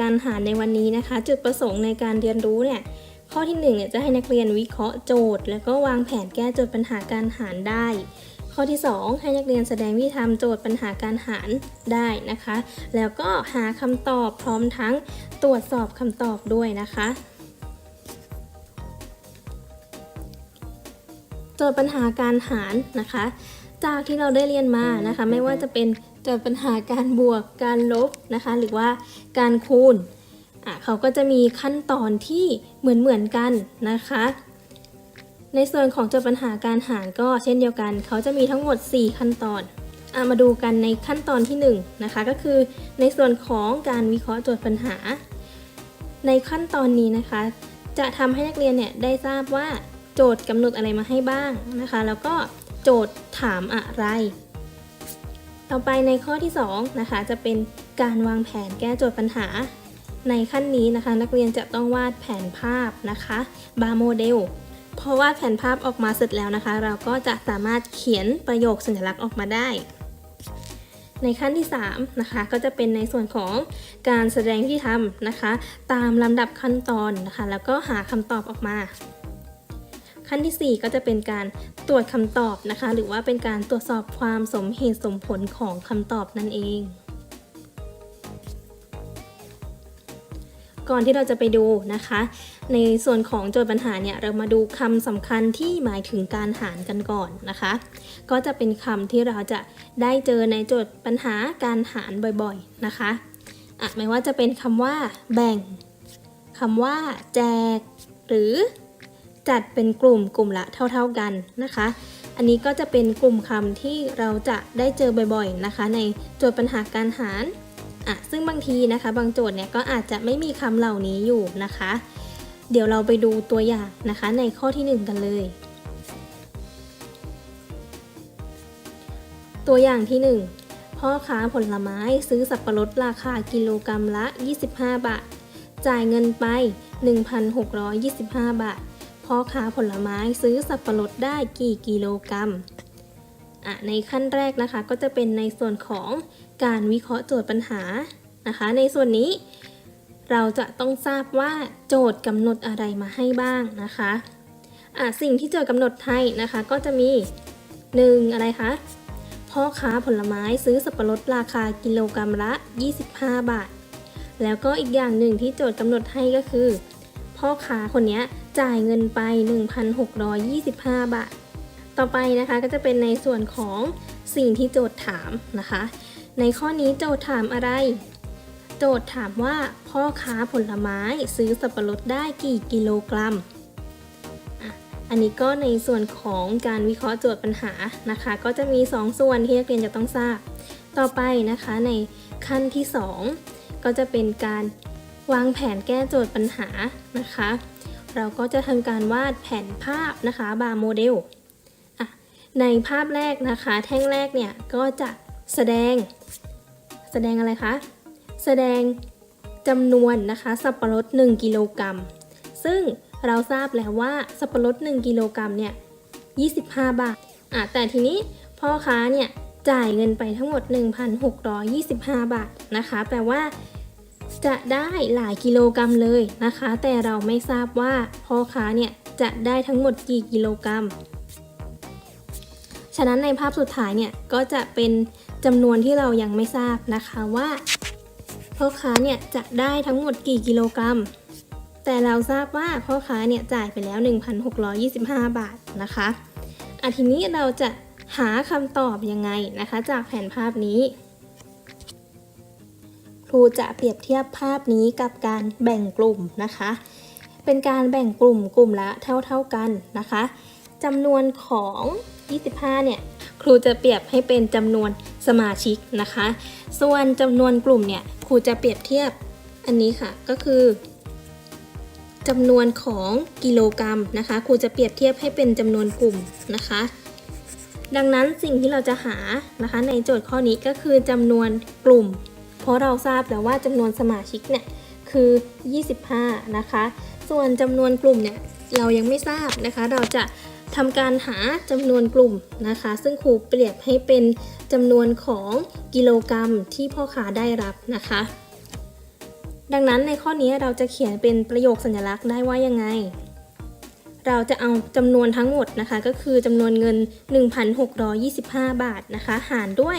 การหารในวันนี้นะคะ จุดประสงค์ในการเรียนรู้เนี่ยข้อที่1เนี่ยจะให้นักเรียนวิเคราะห์โจทย์ แล้วก็วางแผนแก้โจทย์ปัญหาการหารได้ ข้อที่ 2 ให้นักเรียนแสดงวิธีทำโจทย์ปัญหาการหารได้นะคะ แล้วก็หาคำตอบพร้อมทั้งตรวจสอบคำตอบด้วยนะคะโจทย์ปัญหาการหารนะคะ จากที่เราได้เรียนมานะคะ ไม่ว่าจะเป็น โจทย์ปัญหาการบวกการลบนะคะ หรือว่าการคูณเขาก็จะมีขั้นตอนที่เหมือนเหมือนๆกันนะคะ ในส่วนของโจทย์ปัญหาการหารก็เช่นเดียวกัน เขาจะมีทั้งหมด 4 ขั้นตอนอมาดูกันในขั้นตอนที่1นะคะก็คือในส่วนของการวิเคราะห์โจทย์ปัญหา ในขั้นตอนนี้นะคะ จะทำให้นักเรียนเนี่ยได้ทราบว่าโจทย์กำหนดอะไรมาให้บ้างนะคะ แล้วก็โจทย์ถามอะไร ต่อไปในข้อที่2นะคะจะเป็นการวางแผนแก้โจทย์ปัญหา ในขั้นนี้นะคะ นักเรียนจะต้องวาดแผนภาพนะคะบาร์โมเดลพอวาดแผนภาพออกมาเสร็จแล้วนะคะ เราก็จะสามารถเขียนประโยคสัญลักษณ์ออกมาได้ ในขั้นที่3นะคะก็จะเป็นในส่วนของการแสดงที่ทำนะคะ ตามลำดับขั้นตอนนะคะ แล้วก็หาคำตอบออกมา ขั้นทีสี่ 4 ก็จะเป็นการตรวจคำตอบนะคะ หรือว่าเป็นการตรวจสอบความสมเหตุสมผลของคำตอบนั่นเองก่อนที่เราจะไปดูนะคะ ในส่วนของโจทย์ปัญหาเนี่ยเรามาดูคำสำคัญที่หมายถึงการหารกันก่อนนะคะ ก็จะเป็นคำที่เราจะได้เจอในโจทย์ปัญหาการหารบ่อยๆนะคะอะไม่ว่าจะเป็นคำว่า แบ่งคำว่า แจก หรือ จัดเป็นกลุ่มกลุ่มละเท่า ๆกันนะคะ อันนี้ก็จะเป็นกลุ่มคำที่เราจะได้เจอบ่อยๆนะคะ ในโจทย์ปัญหาการหารอะซึ่งบางทีนะคะ บางโจทย์เนี่ยก็อาจจะไม่มีคำเหล่านี้อยู่นะคะ เดี๋ยวเราไปดูตัวอย่างนะคะในข้อที่ 1 กันเลย ตัวอย่างที่ 1 พ่อค้าผลไม้ซื้อสับปะรดราคากิโลกรรัมละ 25 บาท จ่ายเงินไป 1,625 บาท พ่อค้าผลไม้ซื้อสับปะรดได้กี่กิโลกรัมอะในขั้นแรกนะคะก็จะเป็นในส่วนของการวิเคราะห์โจทย์ปัญหานะคะ ในส่วนนี้ เราจะต้องทราบว่าโจทย์กำหนดอะไรมาให้บ้างนะคะอะสิ่งที่โจทย์กำหนดให้นะคะก็จะมี 1. อะไรคะพ่อค้าผลไม้ซื้อสับปะรดราคากิโลกรรัมละ 25 บาท แล้วก็อีกอย่างหนึ่งที่โจทย์กำหนดให้ก็คือ พ่อค้าคนนี้จ่ายเงินไป 1,625 บาท ต่อไปนะคะก็จะเป็นในส่วนของสิ่งที่โจทย์ถามนะคะ ในข้อนี้โจทย์ถามอะไร โจทย์ถามว่าพ่อค้าผลไม้ซื้อสับปะรดได้กี่กิโลกรัม อันนี้ก็ในส่วนของการวิเคราะห์โจทย์ปัญหานะคะ ก็จะมี 2 ส่วนที่นักเรียนจะต้องทราบ ต่อไปนะคะในขั้นที่ 2 ก็จะเป็นการ วางแผนแก้โจทย์ปัญหานะคะ เราก็จะทำการวาดแผนภาพนะคะบาร์โมเดลในภาพแรกนะคะ แท่งแรกเนี่ยก็จะแสดง แสดงอะไรคะ แสดงจำนวนนะคะ สับปะรด 1 กิโลกรัม ซึ่งเราทราบแล้วว่าสับปะรด 1 กิโลกรัมเนี่ย25 บาทอะแต่ทีนี้พ่อค้าเนี่ยจ่ายเงินไปทั้งหมด 1,625 บาทนะคะ แปลว่า จะได้หลายกิโลกรัมเลยนะคะ แต่เราไม่ทราบว่าพ่อค้าเนี่ยจะได้ทั้งหมดกี่กิโลกรัม ฉะนั้นในภาพสุดท้ายเนี่ยก็จะเป็นจำนวนที่เรายังไม่ทราบนะคะว่าพ่อค้าเนี่ยจะได้ทั้งหมดกี่กิโลกรัม แต่เราทราบว่าพ่อค้าเนี่ยจ่ายไปแล้ว 1,625 บาทนะคะอะทีนี้เราจะหาคำตอบยังไงนะคะ จากแผนภาพนี้ รูจะเปรียบเทียบภาพนี้กับการแบ่งกลุ่มนะคะ เป็นการแบ่งกลุ่มกลุ่มละเท่าเท่าๆกันนะคะจำนวนของ 25 เนี่ย ครูจะเปรียบให้เป็นจำนวนสมาชิกนะคะ ส่วนจำนวนกลุ่มเนี่ย ครูจะเปรียบเทียบอันนี้ค่ะ ก็คือจำนวนของกิโลกรัมนะคะ ครูจะเปรียบเทียบให้เป็นจำนวนกลุ่มนะคะ ดังนั้นสิ่งที่เราจะหานะคะในโจทย์ข้อนี้ก็คือจำนวนกลุ่ม เพราะเราทราบแล้วว่าจำนวนสมาชิกเนี่ยคือ 25 นะคะ ส่วนจำนวนกลุ่มเนี่ยเรายังไม่ทราบนะคะ เราจะทำการหาจำนวนกลุ่มนะคะ ซึ่งครูเปรียบให้เป็นจำนวนของกิโลกรัมที่พ่อค้าได้รับนะคะ ดังนั้นในข้อนี้เราจะเขียนเป็นประโยคสัญลักษณ์ได้ว่ายังไง เราจะเอาจำนวนทั้งหมดนะคะ ก็คือจำนวนเงิน 1,625 บาทนะคะ หารด้วย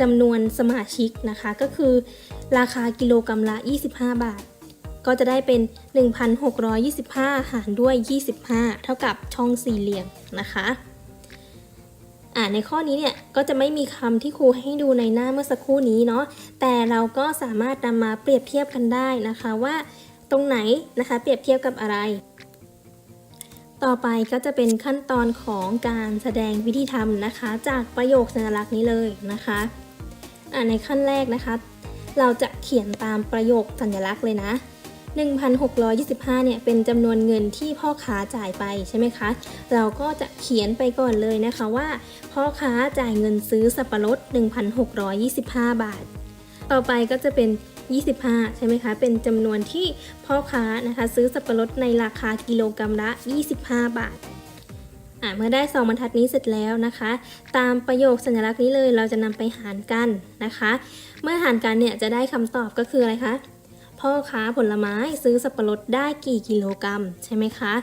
จำนวนสมาชิกนะคะ ก็คือราคากิโลกรัมละ 25 บาท ก็จะได้เป็น 1,625 หารด้วย 25 เท่ากับช่องสี่เหลี่ยมนะคะอ่าในข้อนี้เนี่ยก็จะไม่มีคำที่ครูให้ดูในหน้าเมื่อสักครู่นี้เนาะแต่เราก็สามารถนำมาเปรียบเทียบกันได้นะคะว่า ตรงไหนนะคะ เปรียบเทียบกับอะไร ต่อไปก็จะเป็นขั้นตอนของการแสดงวิธีทำนะคะ จากประโยคสัญลักษณ์นี้เลยนะคะอ่าในขั้นแรกนะคะ เราจะเขียนตามประโยคสัญลักษณ์เลยนะ1,625เนี่ยเป็นจำนวนเงินที่พ่อค้าจ่ายไปใช่ไหมคะ เราก็จะเขียนไปก่อนเลยนะคะว่า พ่อค้าจ่ายเงินซื้อสับปะรด1,625 บาท ต่อไปก็จะเป็น 25 ใช่ไหมคะ เป็นจำนวนที่พ่อค้านะคะซื้อสับปะรดในราคากิโลกรัมละ 25 บาทอ่าเมื่อได้สองบรรทัดนี้เสร็จแล้วนะคะ ตามประโยคสัญลักษณ์นี้เลยเราจะนำไปหารกันนะคะ เมื่อหารกันเนี่ยจะได้คำตอบก็คืออะไรคะพ่อค้าผลไม้ซื้อสับปะรดได้กี่กิโลกรัมใช่ไหมคะ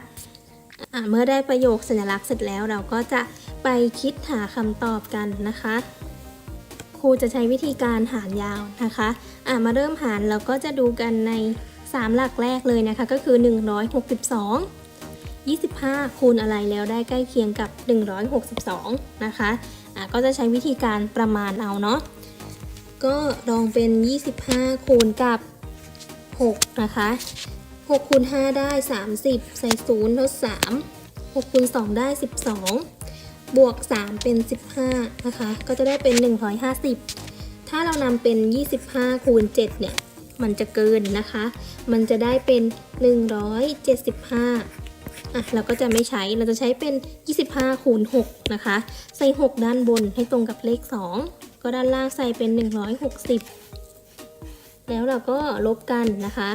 อ่าเมื่อได้ประโยคสัญลักษณ์เสร็จแล้วเราก็จะไปคิดหาคำตอบกันนะคะ ครูจะใช้วิธีการหารยาวนะคะอ่ามาเริ่มหารเราก็จะดูกันใน 3 หลักแรกเลยนะคะ ก็คือ 162 25 คูณอะไรแล้วได้ใกล้เคียงกับ 162 นะคะอะก็จะใช้วิธีการประมาณเอาเนาะก็ลองเป็น 25 คูณกับ 6 นะคะ6คูณ5ได้ 30 ใส่0ทด3 6คูณ2ได้ 12 บวก 3 เป็น 15 นะคะ ก็จะได้เป็น 150 ถ้าเรานำเป็น 25 คูณ 7 เนี่ย มันจะเกินนะคะ มันจะได้เป็น 175 อะ เราก็จะไม่ใช้ เราจะใช้เป็น 25 คูณ 6 นะคะ ใส่ 6 ด้านบนให้ตรงกับเลข 2 ก็ด้านล่างใส่เป็น 160 แล้วเราก็ลบกันนะคะ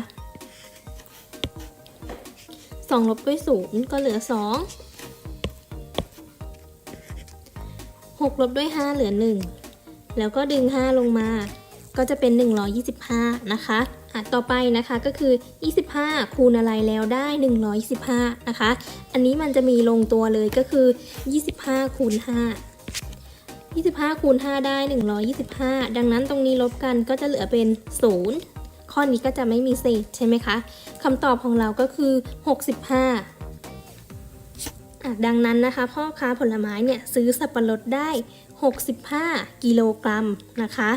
2 ลบด้วย 0 ก็เหลือ 2 6 ลบด้วย 5 เหลือ 1 แล้วก็ดึง 5 ลงมา ก็จะเป็น 125 นะคะอะต่อไปนะคะก็คือ 25 คูณอะไรแล้วได้ 125 นะคะ อันนี้มันจะมีลงตัวเลยก็คือ 25 คูณ 5 25คูณ5ได้ 125 ดังนั้นตรงนี้ลบกันก็จะเหลือเป็น 0 ข้อนี้ก็จะไม่มีเศษใช่ไหมคะคำตอบของเราก็คือ 65 ดังนั้นนะคะ พ่อค้าผลไม้เนี่ยซื้อสับปะรดได้ 65 กิโลกรัมนะคะ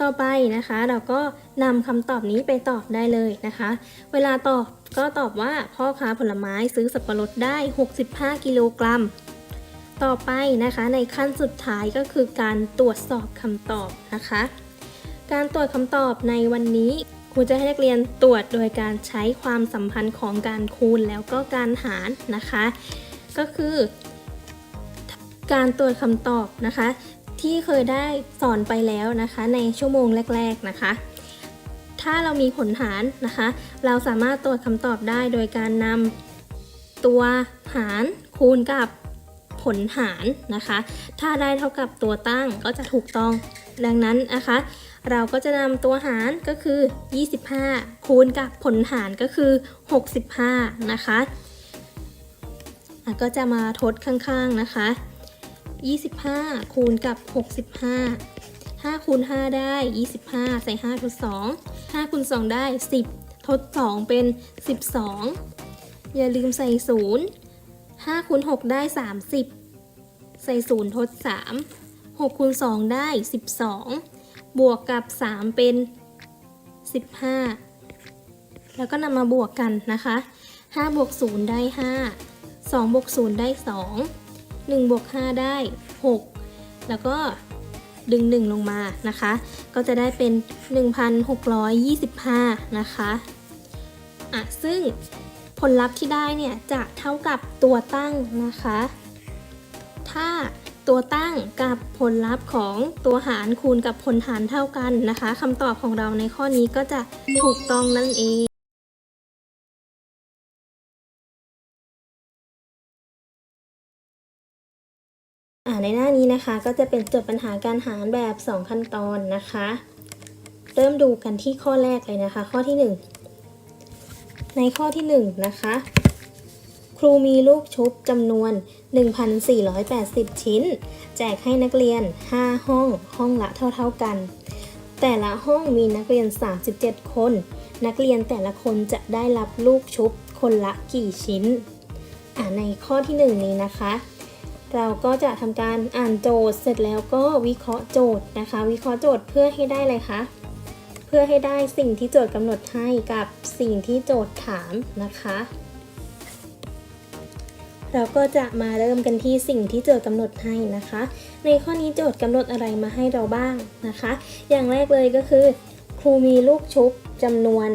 ต่อไปนะคะเราก็นำคำตอบนี้ไปตอบได้เลยนะคะ เวลาตอบก็ตอบว่าพ่อค้าผลไม้ซื้อสับปะรดได้ 65 กิโลกรัม ต่อไปนะคะในขั้นสุดท้ายก็คือการตรวจสอบคำตอบนะคะ การตรวจคำตอบในวันนี้ ครูจะให้นักเรียนตรวจโดยการใช้ความสัมพันธ์ของการคูณแล้วก็การหารนะคะ ก็คือการตรวจคำตอบนะคะ ที่เคยได้สอนไปแล้วนะคะในชั่วโมงแรก ๆนะคะ ถ้าเรามีผลหารนะคะ เราสามารถตรวจคำตอบได้โดยการนำตัวหารคูณกับผลหารนะคะ ถ้าได้เท่ากับตัวตั้งก็จะถูกต้อง ดังนั้นนะคะ เราก็จะนำตัวหารก็คือ 25 คูณกับผลหารก็คือ 65 นะคะ ก็จะมาทดข้างๆนะคะ 25 คูณกับ 65 5คูณ5ได้ 25 ใส่ 5 ทด 2 5คูณ2ได้ 10 ทด 2 เป็น 12 อย่าลืมใส่ 0 5คูณ6ได้ 30 ใส่ 0 ทด 3 6คูณ2ได้ 12 บวกกับ 3 เป็น 15 แล้วก็นำมาบวกกันนะคะ 5 บวก 0 ได้ 5 2 บวก 0 ได้ 2 1 บวก 5 ได้ 6 แล้วก็ดึง 1 ลงมานะคะ ก็จะได้เป็น 1,625 นะคะอะซึ่งผลลัพธ์ที่ได้เนี่ยจะเท่ากับตัวตั้งนะคะ ถ้า ตัวตั้งกับผลลัพธ์ของตัวหารคูณกับผลหารเท่ากันนะคะคำตอบของเราในข้อนี้ก็จะถูกต้องนั่นเองอ่าในหน้านี้นะคะก็จะเป็นโจทย์ปัญหาการหารแบบ 2 ขั้นตอนนะคะ เริ่มดูกันที่ข้อแรกเลยนะคะ ข้อที่ 1 ในข้อที่ 1 นะคะ รูมีลูกชุบจำนวน 1,480 ชิ้น แจกให้นักเรียน 5 ห้อง ห้องละเท่าๆกัน แต่ละห้องมีนักเรียน 37 คน นักเรียนแต่ละคนจะได้รับลูกชุบคนละกี่ชิ้น อ่าในข้อที่ 1 นี้นะคะ เราก็จะทำการอ่านโจทย์เสร็จแล้วก็วิเคราะห์โจทย์นะคะ วิเคราะห์โจทย์เพื่อให้ได้เลยคะเพื่อให้ได้สิ่งที่โจทย์กำหนดให้กับสิ่งที่โจทย์ถามนะคะ เราก็จะมาเริ่มกันที่สิ่งที่โจทย์กำหนดให้นะคะ ในข้อนี้โจทย์กำหนดอะไรมาให้เราบ้างนะคะ อย่างแรกเลยก็คือ ครูมีลูกชุบจำนวน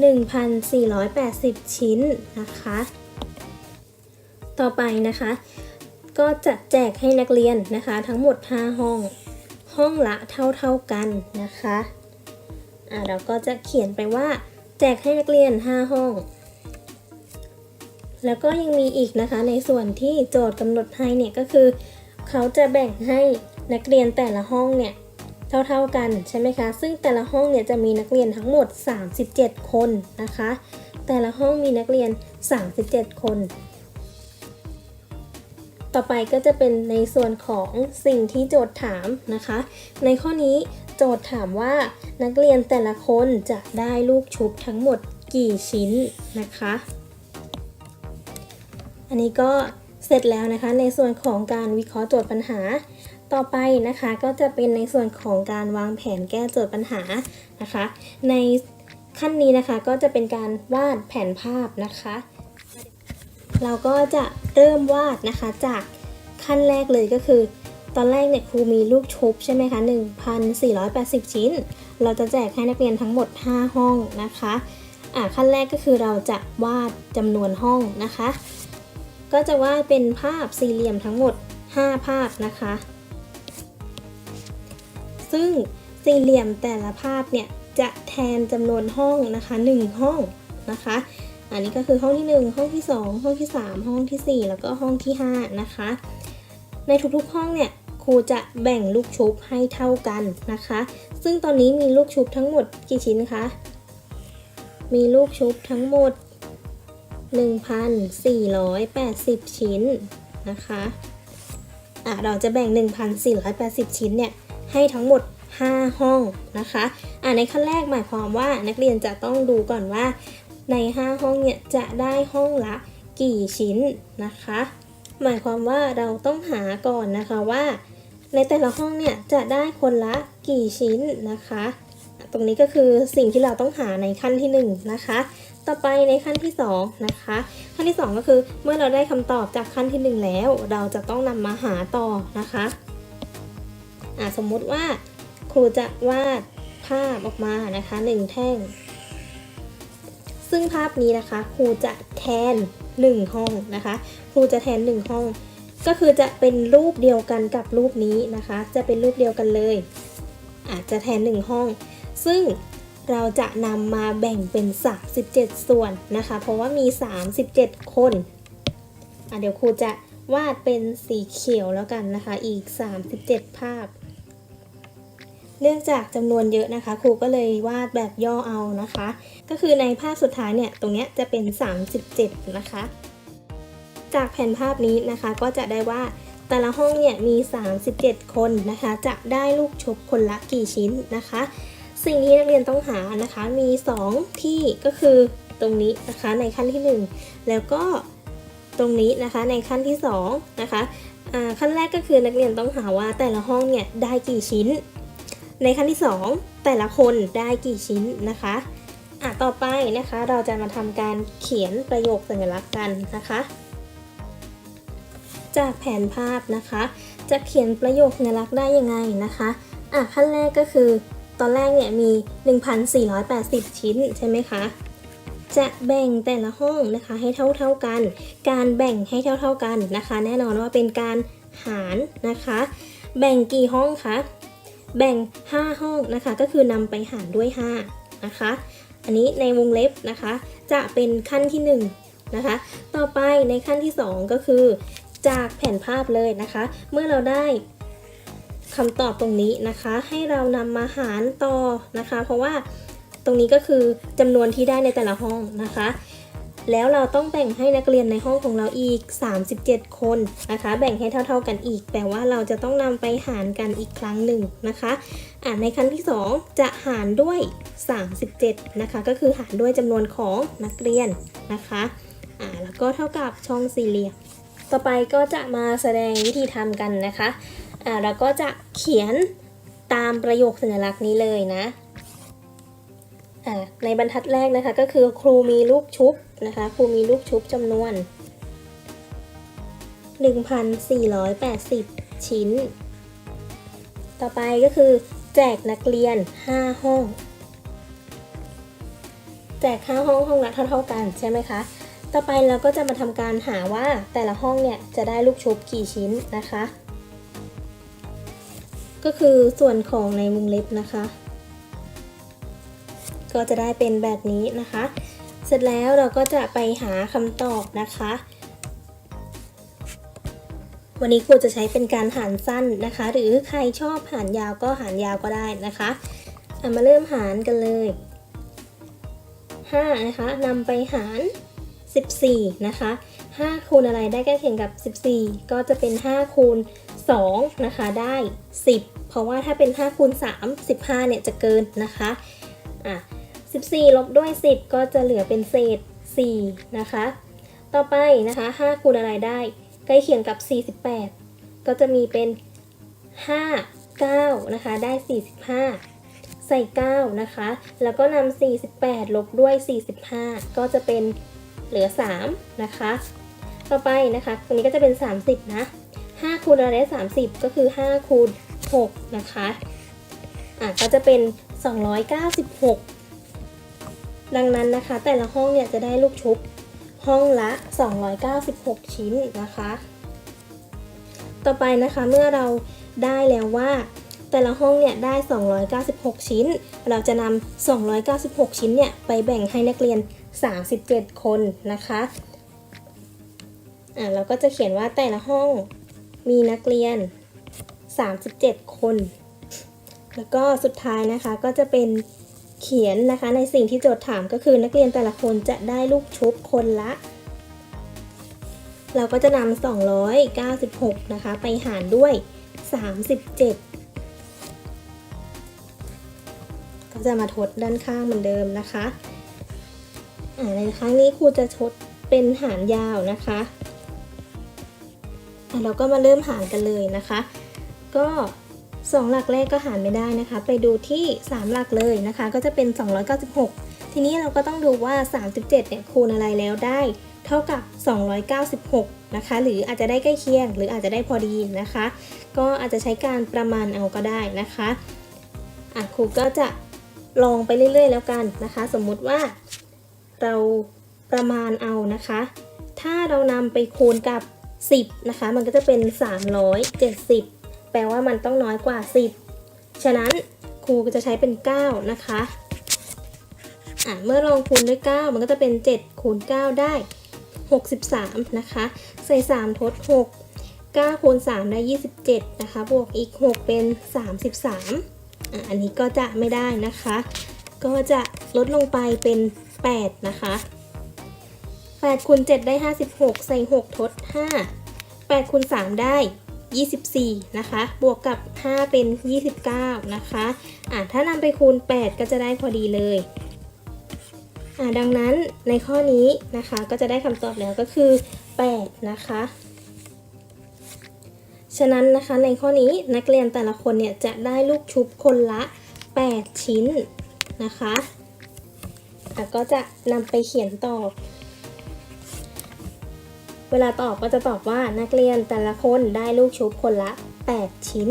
1,480 ชิ้นนะคะ ต่อไปนะคะ ก็จะแจกให้นักเรียนนะคะ ทั้งหมด 5 ห้อง ห้องละเท่าๆกันนะคะอ่าเราก็จะเขียนไปว่า แจกให้นักเรียน 5 ห้อง แล้วก็ยังมีอีกนะคะในส่วนที่โจทย์กำหนดให้เนี่ยก็คือ เขาจะแบ่งให้นักเรียนแต่ละห้องเนี่ยเท่าๆกันใช่ไหมคะ ซึ่งแต่ละห้องเนี่ยจะมีนักเรียนทั้งหมด 37 คนนะคะ แต่ละห้องมีนักเรียน 37 คน ต่อไปก็จะเป็นในส่วนของสิ่งที่โจทย์ถามนะคะ ในข้อนี้โจทย์ถามว่านักเรียนแต่ละคนจะได้ลูกชุบทั้งหมดกี่ชิ้นนะคะ อันนี้ก็เสร็จแล้วนะคะในส่วนของการวิเคราะห์โจทย์ปัญหา ต่อไปนะคะก็จะเป็นในส่วนของการวางแผนแก้โจทย์ปัญหานะคะ ในขั้นนี้นะคะก็จะเป็นการวาดแผนภาพนะคะ เราก็จะเริ่มวาดนะคะจากขั้นแรกเลยก็คือ ตอนแรกเนี่ยครูมีลูกชุบใช่ไหมคะ 1,480 ชิ้น เราจะแจกให้นักเรียนทั้งหมด 5 ห้องนะคะอ่าขั้นแรกก็คือเราจะวาดจำนวนห้องนะคะ ก็จะวาดเป็นภาพสี่เหลี่ยมทั้งหมด 5 ภาพนะคะ ซึ่งสี่เหลี่ยมแต่ละภาพเนี่ยจะแทนจำนวนห้องนะคะ 1 ห้องนะคะ อันนี้ก็คือห้องที่ 1 ห้องที่ 2 ห้องที่ 3 ห้องทีสี่4 แล้วก็ห้องที่ 5 นะคะ ในทุกๆห้องเนี่ยครูจะแบ่งลูกชุบให้เท่ากันนะคะ ซึ่งตอนนี้มีลูกชุบทั้งหมดกี่ชิ้นคะ มีลูกชุบทั้งหมด 1,480 ชิ้นนะคะอะเราจะแบ่ง 1,480 ชิ้นเนี่ยให้ทั้งหมด 5 ห้องนะคะอะในขั้นแรกหมายความว่านักเรียนจะต้องดูก่อนว่า ใน 5 ห้องเนี่ยจะได้ห้องละกี่ชิ้นนะคะ หมายความว่าเราต้องหาก่อนนะคะว่า ในแต่ละห้องเนี่ยจะได้คนละกี่ชิ้นนะคะ ตรงนี้ก็คือสิ่งที่เราต้องหาในขั้นที่1นะคะ ต่อไปในขั้นที่ 2 นะคะ ขั้นที่ 2 ก็คือเมื่อเราได้คำตอบจากขั้นที่ 1 แล้ว เราจะต้องนำมาหาต่อนะคะะสมมุติว่าครูจะวาดภาพออกมานะคะ 1 แท่ง ซึ่งภาพนี้นะคะครูจะแทน 1 ห้องนะคะครูจะแทน 1 ห้อง ก็คือจะเป็นรูปเดียวกันกับรูปนี้นะคะ จะเป็นรูปเดียวกันเลย อาจจะแทน 1 ห้อง ซึ่ง เราจะนำมาแบ่งเป็น 37 ส่วนนะคะ เพราะว่ามี 37 คนอะเดี๋ยวครูจะวาดเป็นสีเขียวแล้วกันนะคะ อีก 37 ภาพเนื่องจากจำนวนเยอะนะคะ ครูก็เลยวาดแบบย่อเอานะคะ ก็คือในภาพสุดท้ายเนี่ย ตรงเนี้ยจะเป็น 37 นะคะ จากแผ่นภาพนี้นะคะก็จะได้ว่าแต่ละห้องเนี่ยมี 37 คนนะคะ จะได้ลูกชุบคนละกี่ชิ้นนะคะ สิ่งที่นักเรียนต้องหานะคะมี 2 ที่ก็คือตรงนี้นะคะในขั้นที่ 1 แล้วก็ตรงนี้นะคะในขั้นที่2นะคะขั้นแรกก็คือนักเรียนต้องหาว่าแต่ละห้องเนี่ยได้กี่ชิ้น ในขั้นที่ 2 แต่ละคนได้กี่ชิ้นนะคะอะต่อไปนะคะเราจะมาทำการเขียนประโยคสัญลักษณ์กันนะคะ จากแผนภาพนะคะ จะเขียนประโยคสัญลักษณ์ได้ยังไงนะคะอะขั้นแรกก็คือ ตอนแรกเนี่ยมี 1,480 ชิ้นใช่ไหมคะ จะแบ่งแต่ละห้องนะคะให้เท่าๆกัน การแบ่งให้เท่าๆกันนะคะ แน่นอนว่าเป็นการหารนะคะ แบ่งกี่ห้องคะ แบ่ง 5 ห้องนะคะ ก็คือนำไปหารด้วย 5 นะคะ อันนี้ในวงเล็บนะคะ จะเป็นขั้นที่ 1 นะคะ ต่อไปในขั้นที่ 2 ก็คือ จากแผ่นภาพเลยนะคะ เมื่อเราได้ คำตอบตรงนี้นะคะ ให้เรานำมาหารต่อนะคะ เพราะว่าตรงนี้ก็คือจำนวนที่ได้ในแต่ละห้องนะคะ แล้วเราต้องแบ่งให้นักเรียนในห้องของเราอีก 37 คนนะคะ แบ่งให้เท่า ๆกันอีก แต่ว่าเราจะต้องนำไปหารกันอีกครั้งหนึ่งนะคะอ่าในครั้งที่ 2 จะหารด้วย 37 นะคะ ก็คือหารด้วยจำนวนของนักเรียนนะคะอ่าแล้วก็เท่ากับช่องสี่เหลี่ยมต่อไปก็จะมาแสดงวิธีทำกันนะคะ อ่าเราก็จะเขียนตามประโยคสัญลักษณ์นี้เลยนะอ่าในบรรทัดแรกนะคะก็คือครูมีลูกชุบนะคะครูมีลูกชุบจำนวน 1,480 ชิ้น ต่อไปก็คือแจกนักเรียน 5 ห้อง แจก 5 ห้องห้องละเท่าๆกันใช่ไหมคะ ต่อไปเราก็จะมาทำการหาว่าแต่ละห้องเนี่ยจะได้ลูกชุบกี่ชิ้นนะคะ ก็คือส่วนของในวงเล็บนะคะ ก็จะได้เป็นแบบนี้นะคะ เสร็จแล้วเราก็จะไปหาคำตอบนะคะ วันนี้ครูจะใช้เป็นการหารสั้นนะคะ หรือใครชอบหารยาวก็หารยาวก็ได้นะคะมาเริ่มหารกันเลย5นะคะนำไปหาร 14 นะคะ 5 คูณอะไรได้ใกล้เคียงกับ 14 ก็จะเป็น 5 คูณ 2นะคะได้ 10 เพราะว่าถ้าเป็น 5คูณ3 15 เนี่ยจะเกินนะคะอะ14 ลบด้วย 10 ก็จะเหลือเป็นเศษ 4 นะคะ ต่อไปนะคะ 5 คูณอะไรได้ ใกล้เคียงกับ 48 ก็จะมีเป็น 5 9 นะคะ ได้ 45 ใส่ 9 นะคะ แล้วก็นำ48 ลบด้วย 45 ก็จะเป็นเหลือ 3 นะคะ ต่อไปนะคะ ตรงนี้ก็จะเป็น 30 นะ 5คูณอะไรได้30ก็คือ 5คูณ6นะคะ อะก็จะเป็น 296 ดังนั้นนะคะ แต่ละห้องเนี่ยจะได้ลูกชุบห้องละ 296 ชิ้นนะคะ ต่อไปนะคะเมื่อเราได้แล้วว่าแต่ละห้องเนี่ยได้ 296 ชิ้น เราจะนำ 296 ชิ้นเนี่ยไปแบ่งให้นักเรียน 37 คนนะคะ อ่าเราก็จะเขียนว่าแต่ละห้อง มีนักเรียน 37 คน แล้วก็สุดท้ายนะคะก็จะเป็นเขียนนะคะในสิ่งที่โจทย์ถามก็คือนักเรียนแต่ละคนจะได้ลูกชุบคนละ เราก็จะนำ296 นะคะ ไปหารด้วย 37 ก็จะมาทดด้านข้างเหมือนเดิมนะคะในครั้งนี้ครูจะทดเป็นหารยาวนะคะ เราก็มาเริ่มหารกันเลยนะคะ ก็สองหลักแรกก็หารไม่ได้นะคะ ไปดูที่ 3 หลักเลยนะคะ ก็จะเป็น 296 ทีนี้เราก็ต้องดูว่า 37เนี่ยคูณอะไรแล้วได้ เท่ากับ 296 นะคะ หรืออาจจะได้ใกล้เคียง หรืออาจจะได้พอดีนะคะ ก็อาจจะใช้การประมาณเอาก็ได้นะคะอะครูก็จะลองไปเรื่อยๆ แล้วกันนะคะ สมมุติว่าเราประมาณเอานะคะ ถ้าเรานำไปคูณกับ 10 นะคะ มันก็จะเป็น 370 แปลว่ามันต้องน้อยกว่า 10 ฉะนั้นครูก็จะใช้เป็น 9 นะคะอะเมื่อลองคูณด้วย 9 มันก็จะเป็น 7 คูณ 9 ได้ 63 นะคะ ใส่ 3 ทด 6 9 คูณ 3 ได้ 27 นะคะ บวกอีก 6 เป็น 33อะอันนี้ก็จะไม่ได้นะคะ ก็จะลดลงไปเป็น 8 นะคะ 8คูณ7ได้ 56 ใส่ 6 ทด 5 8คูณ3ได้ 24 นะคะ บวกกับ 5 เป็น 29 นะคะอะถ้านำไปคูณ 8 ก็จะได้พอดีเลยอะดังนั้นในข้อนี้นะคะก็จะได้คำตอบแล้วก็คือ 8 นะคะ ฉะนั้นนะคะในข้อนี้นักเรียนแต่ละคนเนี่ยจะได้ลูกชุบคนละ 8 ชิ้นนะคะอะก็จะนำไปเขียนตอบ เวลาตอบก็จะตอบว่านักเรียนแต่ละคนได้ลูกชุบคนละ 8 ชิ้น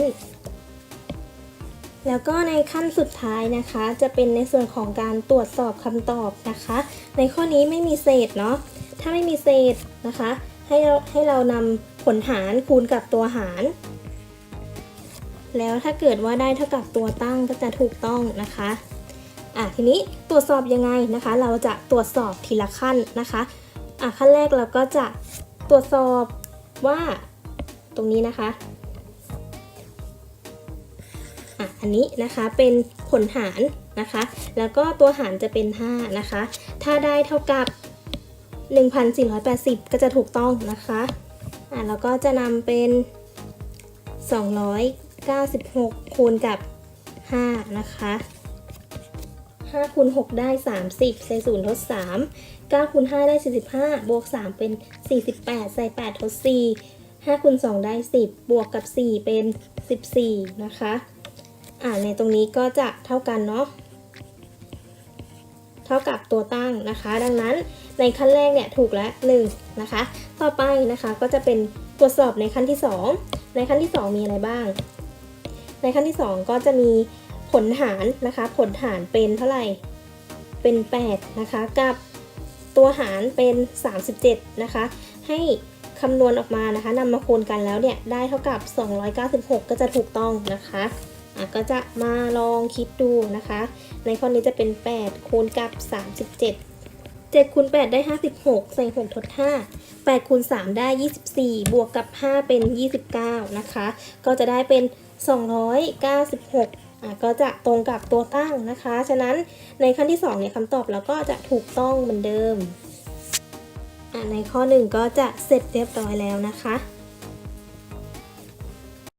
แล้วก็ในขั้นสุดท้ายนะคะ จะเป็นในส่วนของการตรวจสอบคำตอบนะคะ ในข้อนี้ไม่มีเศษเนาะ ถ้าไม่มีเศษนะคะ ให้เราให้เรานำผลหารคูณกับตัวหาร แล้วถ้าเกิดว่าได้เท่ากับตัวตั้งก็จะถูกต้องนะคะอะทีนี้ตรวจสอบยังไงนะคะ เราจะตรวจสอบทีละขั้นนะคะอะขั้นแรกเราก็จะ ตรวจสอบว่าตรงนี้นะคะอะอันนี้นะคะเป็นผลหารนะคะ แล้วก็ตัวหารจะเป็น 5 นะคะ ถ้าได้เท่ากับ 1,480 ก็จะถูกต้องนะคะอะแล้วก็จะนำเป็น 296 คูณกับ 5 นะคะ5คูณ6ได้ 30ใส่0ทด3 9คูณ5ได้ 45 บวก 3 เป็น 48 ใส่ 8 ทด 4 5คูณ2ได้ 10 บวกกับ 4 เป็น 14 นะคะ อ่าในตรงนี้ก็จะเท่ากันเนาะ เท่ากับตัวตั้งนะคะ ดังนั้นในขั้นแรกเนี่ยถูกแล้ว1นะคะ ต่อไปนะคะก็จะเป็นตรวจสอบในขั้นที่ 2 ในขั้นที่ 2 มีอะไรบ้าง ในขั้นที่ 2 ก็จะมีผลหารนะคะ ผลหารเป็นเท่าไหร่ เป็น 8 นะคะ กับ ตัวหารเป็น 37 นะคะ ให้คำนวณออกมานะคะนำมาคูณกันแล้วเนี่ยได้เท่ากับ 296 ก็จะถูกต้องนะคะอะก็จะมาลองคิดดูนะคะ ในข้อนี้จะเป็น 8 คูณกับ 37 7คูณ8ได้ 56 ใส่6ทด 5 8คูณ3ได้ 24 บวกกับ 5 เป็น 29 นะคะ ก็จะได้เป็น 296อะ ก็จะตรงกับตัวตั้งนะคะ ฉะนั้นในขั้นที่2เนี่ยคำตอบเราก็จะถูกต้องเหมือนเดิมอะในข้อ 1 ก็จะเสร็จเรียบร้อยแล้วนะคะ